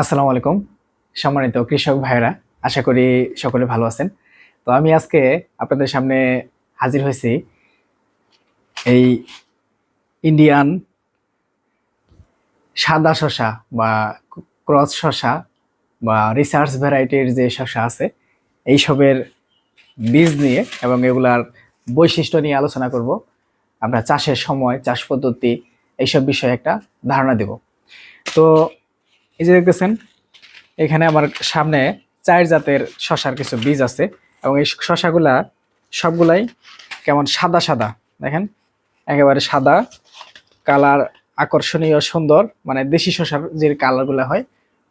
আসসালামু আলাইকুম, সম্মানিত কৃষক ভাইরা আশা করি সকলে ভালো আছেন। তো আমি আজকে আপনাদের সামনে হাজির হয়েছি এই ইন্ডিয়ান সাদা শশা বা ক্রস শশা বা রিসার্চ ভ্যারাইটির যে শশা আছে, এইসবের বীজ নিয়ে এবং এগুলার বৈশিষ্ট্য নিয়ে আলোচনা করব। আমরা চাষের সময়, চাষ পদ্ধতি, এইসব বিষয়ে একটা ধারণা দেব। তো এই যে দেখতেছেন, এখানে আমার সামনে চার জাতের শশার কিছু বীজ আছে এবং এই শশাগুলা সবগুলাই কেমন সাদা সাদা, দেখেন? একেবারে সাদা, কালার আকর্ষণীয়, সুন্দর মানে দেশি শশার যে কালারগুলো হয়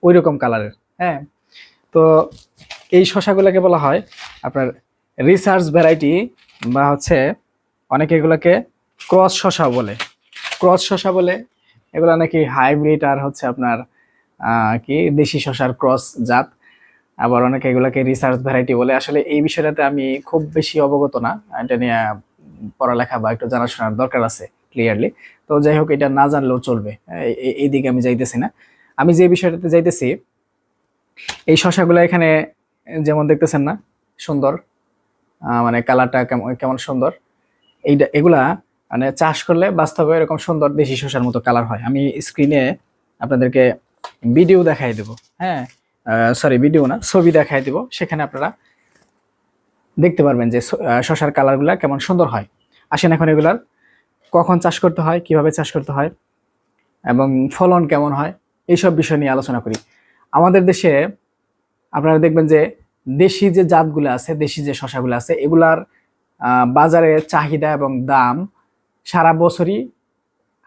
ওই রকম কালারের হ্যাঁ? তো এই শশাগুলোকে বলা হয় আপনার রিসার্চ ভ্যারাইটি বা হচ্ছে অনেকে এগুলোকে ক্রস শশা বলে। ক্রস শশা বলে এগুলো নাকি হাইব্রিড আর হচ্ছে আপনার কি, দেশি শশার ক্রস জাত। আবার অনেকে এগুলাকে রিসার্চ ভ্যারাইটি বলে। আসলে এই বিষয়টাতে আমি খুব বেশি অবগত না। এটা নিয়ে পড়ালেখা বা একটু জানাশোনার দরকার আছে ক্লিয়ারলি তো যাই হোক, এটা না জানলেও চলবে। এই- দিকে আমি যাইতেছি না। আমি যে বিষয়টাতে যাইতেছি, এই শশাগুলো এখানে যেমন দেখতেছেন না, সুন্দর। মানে কালারটা কেমন সুন্দর। এইটা এগুলা মানে চাষ করলে বাস্তবে এরকম সুন্দর দেশি শশার মতো কালার হয়। আমি স্ক্রিনে আপনাদেরকে ভিডিও দেখাই দেব। হ্যাঁ। সরি ভিডিও না ছবি দেখাই দেব। সেখানে আপনারা দেখতে পারবেন যে শশার কালারগুলা কেমন সুন্দর হয়। আসেন এখন এগুলার কখন চাষ করতে হয় কীভাবে চাষ করতে হয় এবং ফলন কেমন হয় এইসব বিষয় নিয়ে আলোচনা করি। আমাদের দেশে আপনারা দেখবেন যে দেশি যে জাতগুলো আছে দেশি যে শশাগুলো আছে এগুলার বাজারে চাহিদা এবং দাম সারা বছরই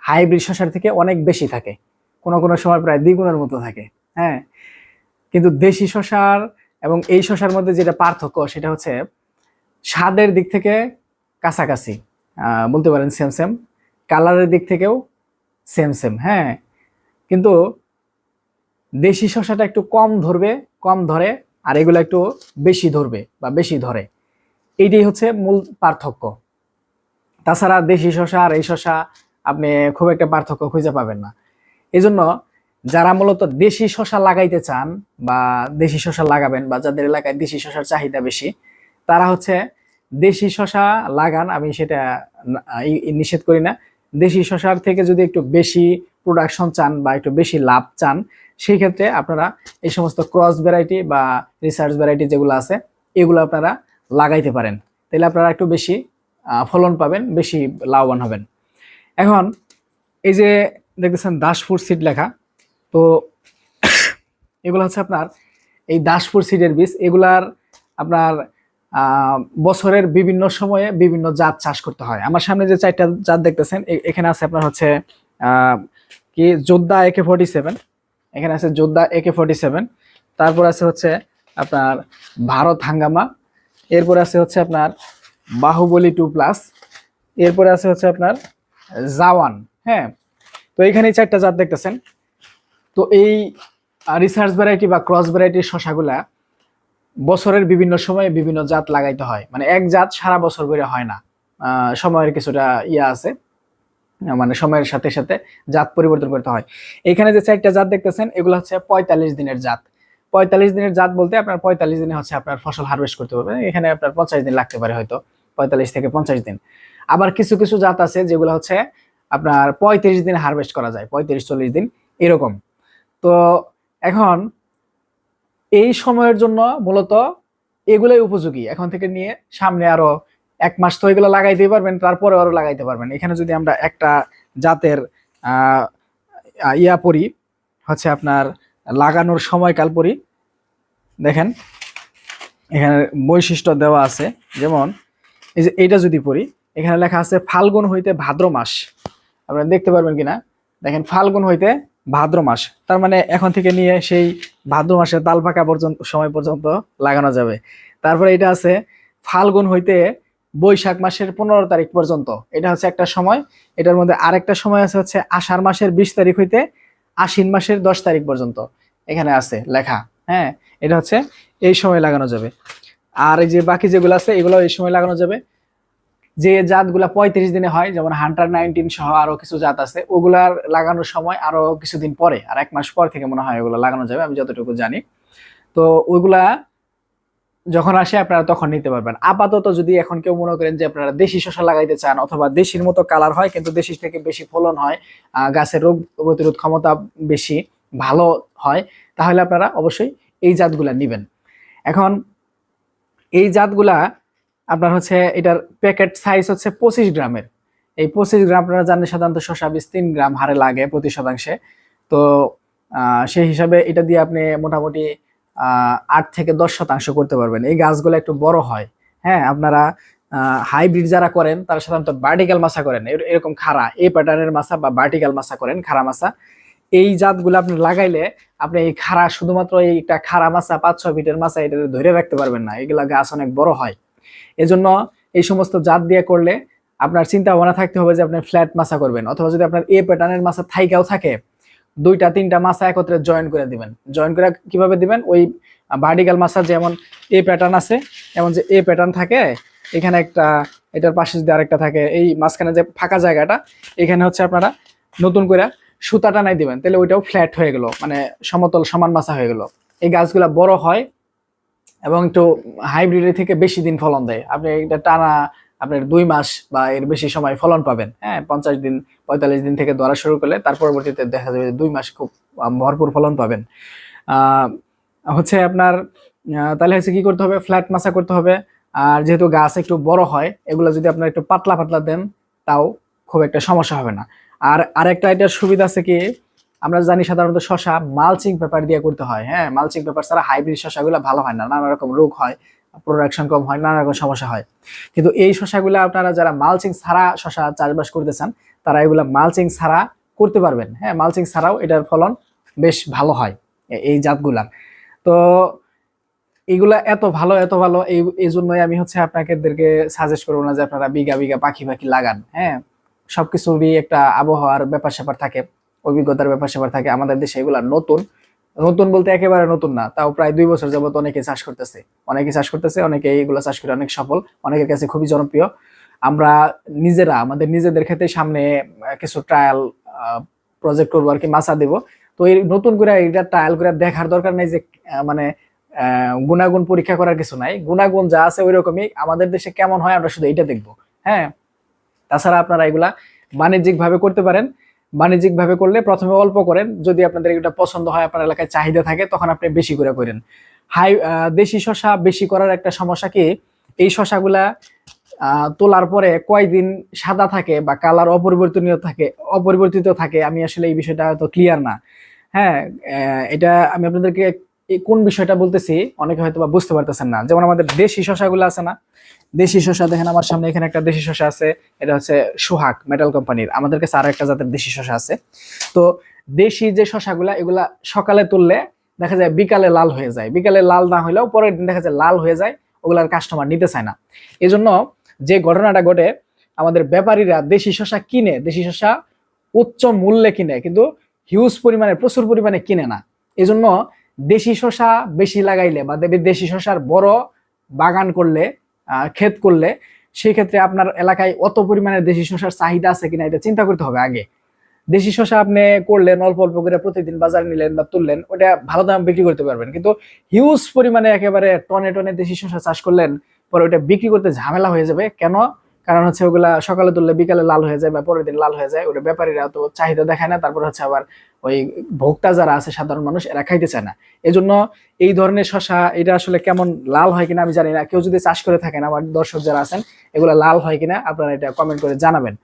হাইব্রিড শশার থেকে অনেক বেশি থাকে। কোনো কোনো সময় প্রায় দ্বিগুণের মতো থাকে হ্যাঁ? কিন্তু দেশি শশার এবং এই শশার মধ্যে যেটা পার্থক্য সেটা হচ্ছে স্বাদের দিক থেকে কাছাকাছি বলতে পারেন সেম সেম কালারের দিক থেকেও সেম সেম হ্যাঁ? কিন্তু দেশি শশাটা একটু কম ধরবে, কম ধরে, আর এগুলো একটু বেশি ধরবে বা বেশি ধরে। এইটাই হচ্ছে মূল পার্থক্য। তাছাড়া দেশি শশা আর এই শশা আপনি খুব একটা পার্থক্য খুঁজে পাবেন না। এই জন্য যারা মূলত দেশি শশা লাগাইতে চান বা দেশি শশা লাগাবেন বা যাদের এলাকায় দেশি শশার চাহিদা বেশি, তারা হচ্ছে দেশি শশা লাগান, আমি সেটা নিষেধ করি না। দেশি শশার থেকে যদি একটু বেশি প্রোডাকশন চান বা একটু বেশি লাভ চান সেই ক্ষেত্রে আপনারা এই সমস্ত ক্রস ভ্যারাইটি বা রিসার্চ ভ্যারাইটি যেগুলো আছে, এগুলো আপনারা লাগাইতে পারেন। তাহলে আপনারা একটু বেশি ফলন পাবেন, বেশি লাভবান হবেন। এখন এই যে দেখতেছেন দাসপুর সিড লেখা। তো এগুলো হচ্ছে আপনার এই দাসপুর সিডের বীজ। এগুলার আপনার বছরের বিভিন্ন সময়ে বিভিন্ন জাত চাষ করতে হয়। আমার সামনে যে চারটা জাত দেখতেছেন এখানে আছে আপনার হচ্ছে কি যোদ্ধা একে ফোর্টি সেভেন এখানে আছে যোদ্ধা একে ফোর্টি সেভেন তারপর আছে হচ্ছে আপনার ভারত হাঙ্গামা, এরপর আছে হচ্ছে আপনার বাহুবলী টু প্লাস এরপরে আছে হচ্ছে আপনার জাওয়ান হ্যাঁ? তো এইখানে এই চারটা জাত দেখতেছেন। তো এই রিসার্চ ভ্যারাইটি বা ক্রস ভ্যারাইটির শশাগুলা বছরের বিভিন্ন সময়ে বিভিন্ন জাত লাগাইতে হয়। মানে এক জাত সারা বছর ধরে হয় না। সময়ের কিছুটা ইয়া আছে। মানে সময়ের সাথে সাথে জাত পরিবর্তন করতে হয়। এখানে যে চারটা জাত দেখতেছেন, এগুলো হচ্ছে পঁয়তাল্লিশ দিনের জাত। পঁয়তাল্লিশ দিনের জাত বলতে আপনার পঁয়তাল্লিশ দিনে হচ্ছে আপনার ফসল হারভেস্ট করতে পারবেন এখানে আপনার পঞ্চাশ দিন লাগতে পারে হয়তো, পঁয়তাল্লিশ থেকে পঞ্চাশ দিন। আবার কিছু কিছু জাত আছে যেগুলো হচ্ছে আপনার পঁয়ত্রিশ দিন হারভেস্ট করা যায়, পঁয়ত্রিশ, চল্লিশ দিন, এরকম। তো এখন এই সময়ের জন্য মূলত এগুলোই উপযোগী। এখন থেকে নিয়ে সামনে আরও এক মাস তো এগুলো লাগাইতে পারবেন তারপরে আরও লাগাইতে পারবেন। এখানে যদি আমরা একটা জাতের ইয়া পড়ি হচ্ছে আপনার লাগানোর সময়কাল পড়ি দেখেন, এখানে বৈশিষ্ট্য দেওয়া আছে। যেমন, এই যে এইটা যদি পড়ি এখানে লেখা আছে, ফাল্গুন হইতে ভাদ্র মাস। আপনারা দেখতে পারবেন কিনা? দেখেন ফাল্গুন হইতে ভাদ্র মাস। তার মানে এখন থেকে নিয়ে সেই ভাদ্র মাসের তাল পাকা পর্যন্ত, সময় পর্যন্ত লাগানো যাবে। তারপরে এটা আছে ফাল্গুন হইতে বৈশাখ মাসের পনেরো তারিখ পর্যন্ত। এটা হচ্ছে একটা সময়। এটার মধ্যে আরেকটা সময় আছে হচ্ছে আষাঢ় মাসের বিশ তারিখ হইতে আশ্বিন মাসের দশ তারিখ পর্যন্ত। এখানে আছে লেখা হ্যাঁ? এটা হচ্ছে এই সময় লাগানো যাবে। আর এই যে বাকি যেগুলো আছে এগুলো এই সময় লাগানো যাবে। যে জাতগুলা পঁয়ত্রিশ দিনে হয়, যেমন হান্টার নাইনটিন সহ আরও কিছু জাত আছে, ওগুলার লাগানোর সময় আরও কিছুদিন পরে, আর এক মাস পর থেকে মনে হয় ওগুলো লাগানো যাবে, আমি যতটুকু জানি। তো ওইগুলা যখন আসে আপনারা তখন নিতে পারবেন। আপাতত যদি এখন কেউ মনে করেন যে আপনারা দেশি শশা লাগাইতে চান অথবা দেশির মতো কালার হয়, কিন্তু দেশি থেকে বেশি ফলন হয় গাছের রোগ প্রতিরোধ ক্ষমতা বেশি ভালো হয়, তাহলে আপনারা অবশ্যই এই জাতগুলা নেবেন। এখন এই জাতগুলা আপনার হচ্ছে এটার প্যাকেট সাইজ হচ্ছে পঁচিশ গ্রামের। এই পঁচিশ গ্রাম আপনারা জানেন সাধারণত শশা বীজ তিন গ্রাম হারে লাগে প্রতি শতাংশে। তো সেই হিসাবে এটা দিয়ে আপনি মোটামুটি আট থেকে দশ শতাংশ করতে পারবেন। এই গাছগুলো একটু বড় হয়। হ্যাঁ আপনারা হাইব্রিড যারা করেন, তারা সাধারণত ভার্টিক্যাল মাছা করেন। এরকম খাড়া, এই প্যাটার্নের মাছা বা বার্টিক্যাল মাছা করেন, খাড়া মাছা এই জাতগুলো আপনি লাগাইলে আপনি এই খাড়া শুধুমাত্র এইটা খাড়া মাছা পাঁচ ছয় ফিটের মাছা এটা ধরে রাখতে পারবেন না। এগুলা গাছ অনেক বড় হয়। এজন্য এই সমস্ত জাত দিয়ে করলে আপনার চিন্তা ভাবনা থাকতে হবে যে আপনি ফ্ল্যাট মাছা করবেন। অথবা যদি আপনার এ প্যাটার্নের মাছা থাইকাও থাকে, দুইটা, তিনটা মাছা একত্রে জয়েন করে দিবেন। জয়েন করে কীভাবে দিবেন? ওই ভার্টিক্যাল মাছা যেমন এ প্যাটার্ন আছে যেমন যে এ প্যাটার্ন থাকে, এখানে একটা, এটার পাশে যদি আরেকটা থাকে, এই মাঝখানে যে ফাঁকা জায়গাটা, এখানে হচ্ছে আপনারা নতুন করে সুতাটা নাই দিবেন। তাহলে ওইটাও ফ্ল্যাট হয়ে গেল মানে সমতল সমান মাছা হয়ে গেল। এই গাছগুলা বড় হয় এবং একটু হাইব্রিডের থেকে বেশি দিন ফলন দেয়। আপনি এটা টানা আপনার দুই মাস বা এর বেশি সময় ফলন পাবেন। হ্যাঁ পঞ্চাশ দিন, পঁয়তাল্লিশ দিন থেকে ধরা শুরু করলে তার পরবর্তীতে দেখা যাবে দুই মাস খুব ভরপুর ফলন পাবেন। হচ্ছে আপনার তাহলে হচ্ছে কি করতে হবে? ফ্ল্যাট মাছা করতে হবে। আর যেহেতু গাছ একটু বড় হয়, এগুলো যদি আপনার একটু পাতলা পাতলা দেন, তাও খুব একটা সমস্যা হবে না। আর আরেকটা এটার সুবিধা আছে কি? আমরা জানি সাধারণত শশা মালচিং পেপার দিয়ে করতে হয় হ্যাঁ? মালচিং পেপার ছাড়া হাইব্রিড শশাগুলো ভালো হয় না, নানা রকম রোগ হয় প্রোডাকশন কম হয়, নানা রকম সমস্যা হয়। কিন্তু এই শশাগুলো আপনারা যারা মালচিং ছাড়া শশা চাষবাস করতে চান তারা এগুলা মালচিং ছাড়া করতে পারবেন হ্যাঁ? মালচিং ছাড়াও এটার ফলন বেশ ভালো হয় এই জাতগুলা। তো এগুলা এত ভালো এত ভালো, এই এই জন্যই আমি হচ্ছে আপনাদেরকে সাজেস্ট করব না যে আপনারা বিঘা বিঘা পাখি পাখি লাগান হ্যাঁ? সবকিছুরই একটা আবহাওয়ার ব্যাপার স্যাপার থাকে। অভিজ্ঞতার ব্যাপার স্যাপার থাকে আমাদের দেশে এগুলা নতুন। নতুন বলতে একেবারে নতুন না, তাও প্রায় দুই বছর যাবত অনেকে চাষ করতেছে। অনেকে চাষ করতেছে অনেকে এইগুলা চাষ করে অনেক সফল, অনেকের কাছে খুবই জনপ্রিয়। আমরা নিজেরা, আমাদের নিজেদের ক্ষেত্রে সামনে কিছু ট্রায়াল প্রজেক্ট করব আর কি মাছা দেব। তো এই নতুন করে এটা ট্রায়াল করে দেখার দরকার নেই যে মানে গুণাগুণ পরীক্ষা করার কিছু নাই। গুণাগুণ যা আছে ওই রকমই আমাদের দেশে কেমন হয় আমরা শুধু এইটা দেখব। হ্যাঁ? তাছাড়া আপনারা এগুলা বাণিজ্যিক ভাবে করতে পারেন। বাণিজ্যিক ভাবে করলে প্রথমে অল্প করেন। যদি আপনাদের এটা পছন্দ হয়, আপনার এলাকায় চাহিদা থাকে, তখন আপনি বেশি করে করেন। হাই দেশি শশা বেশি করার একটা সমস্যা কি? এই শশাগুলা তোলার পরে কয়দিন সাদা থাকে বা কালার অপরিবর্তনীয় থাকে, অপরিবর্তিত থাকে, আমি আসলে এই বিষয়টা তো ক্লিয়ার না। হ্যাঁ এটা আমি আপনাদেরকে কোন বিষয়টা বলতেছি, অনেকে হয়তো বা বুঝতে পারতেছেন না। যেমন আমাদের দেশি শশাগুলো আছে না দেশি শশা দেখেন আমার সামনে এখানে একটা দেশি শশা আছে, এটা হচ্ছে সোহাগ মেটাল কোম্পানির আমাদের কাছে আরও একটা জাতের দেশি শশা আছে। তো দেশি যে শশাগুলা এগুলা সকালে তুললে দেখা যায় বিকালে লাল হয়ে যায়। বিকালে লাল না হলেও পরের দিন দেখা যায় লাল হয়ে যায়, ওগুলার কাস্টমার নিতে চায় না। এই জন্য যে ঘটনাটা ঘটে, আমাদের ব্যাপারীরা দেশি শশা কিনে, দেশি শশা উচ্চ মূল্যে কিনে, কিন্তু হিউজ পরিমাণে, প্রচুর পরিমাণে কিনে না। এই জন্য দেশি শশা বেশি লাগাইলে বা দেশি শশার বড় বাগান করলে ক্ষেত করলে সেই ক্ষেত্রে আপনার এলাকায় অত পরিমাণে দেশি শশার চাহিদা আছে কিনা এটা চিন্তা করতে হবে আগে। দেশি শসা আপনি করলেন, অল্প অল্প করে প্রতিদিন বাজার নিলেন বা তুললেন, ওটা ভালো দাম বিক্রি করতে পারবেন। কিন্তু হিউজ পরিমাণে একেবারে টনে টনে দেশি শসা চাষ করলেন, পরে ওটা বিক্রি করতে ঝামেলা হয়ে যাবে। কেন? কারণ হচ্ছে ওগুলা সকালে তুললে বিকালে লাল হয়ে যায় বা পরের দিন লাল হয়ে যায়, ওটা ব্যাপারীরা তো চাহিদা দেখায় না। তারপর হচ্ছে আবার ওই ভোক্তা যারা আছে, সাধারণ মানুষ, এরা খাইতে চায় না। এই জন্য এই ধরনের শশা, এটা আসলে কেমন লাল হয় কিনা আমি জানি না। কেউ যদি চাষ করে থাকেন, আমার দর্শক যারা আছেন, এগুলো লাল হয় কিনা আপনারা এটা কমেন্ট করে জানাবেন।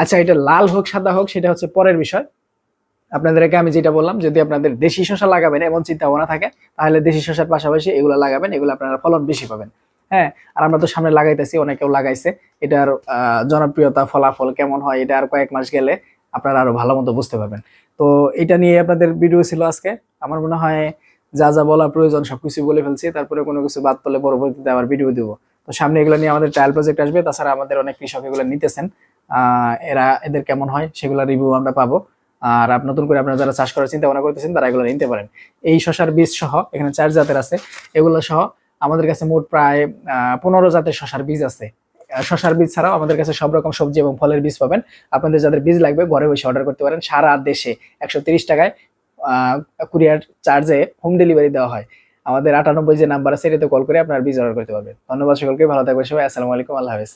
আচ্ছা এটা লাল হোক, সাদা হোক, সেটা হচ্ছে পরের বিষয়। আপনাদেরকে আমি যেটা বললাম, যদি আপনাদের দেশি শশা লাগাবেন, এমন চিন্তা ভাবনা থাকে, তাহলে দেশি শশার পাশাপাশি এগুলো লাগাবেন, এগুলো আপনারা ফলন বেশি পাবেন। হ্যাঁ আর আমরা তো সামনে লাগাইতেছি, অনেকেও লাগাইছে। এটার জনপ্রিয়তা ফলাফল কেমন হয়, এটা আর কয়েক মাস গেলে আপনারা আরও ভালো মতো বুঝতে পারবেন। তো এটা নিয়ে আপনাদের ভিডিও ছিল আজকে। আমার মনে হয় যা যা বলা প্রয়োজন সবকিছু বলে ফেলছি, তারপরে কোনো কিছু বাদ পড়লে পরবর্তীতে আবার ভিডিও দিব। তো সামনে এগুলো নিয়ে আমাদের ট্রায়াল প্রজেক্ট আসবে, তাছাড়া আমাদের অনেক কৃষক এগুলো নিতেছেন। এরা, এদের কেমন হয় সেগুলো রিভিউ আমরা পাবো। আর আপ, নতুন করে আপনারা যারা চাষ করার চিন্তা ভাবনা করতেছেন, তারা এগুলো নিতে পারেন। এই শশার বীজ সহ, এখানে চার জাতের আছে, এগুলো সহ আমাদের কাছে মোট প্রায় পনেরো জাতের শশার বীজ আছে। শশার বীজ ছাড়াও আমাদের কাছে সব রকম সবজি এবং ফলের বীজ পাবেন। আপনাদের যাদের বীজ লাগবে, ঘরে বসে অর্ডার করতে পারেন। সারা দেশে একশো তিরিশ টাকায় কুরিয়ার চার্জে হোম ডেলিভারি দেওয়া হয়। আমাদের আটানব্বই যে নাম্বার আছে, এটাতে কল করে আপনার বীজ অর্ডার করতে পারবেন। ধন্যবাদ সকলকে, ভালো থাকবে সবাই। আসসালামু আলাইকুম, আল্লাহ হাফেজ।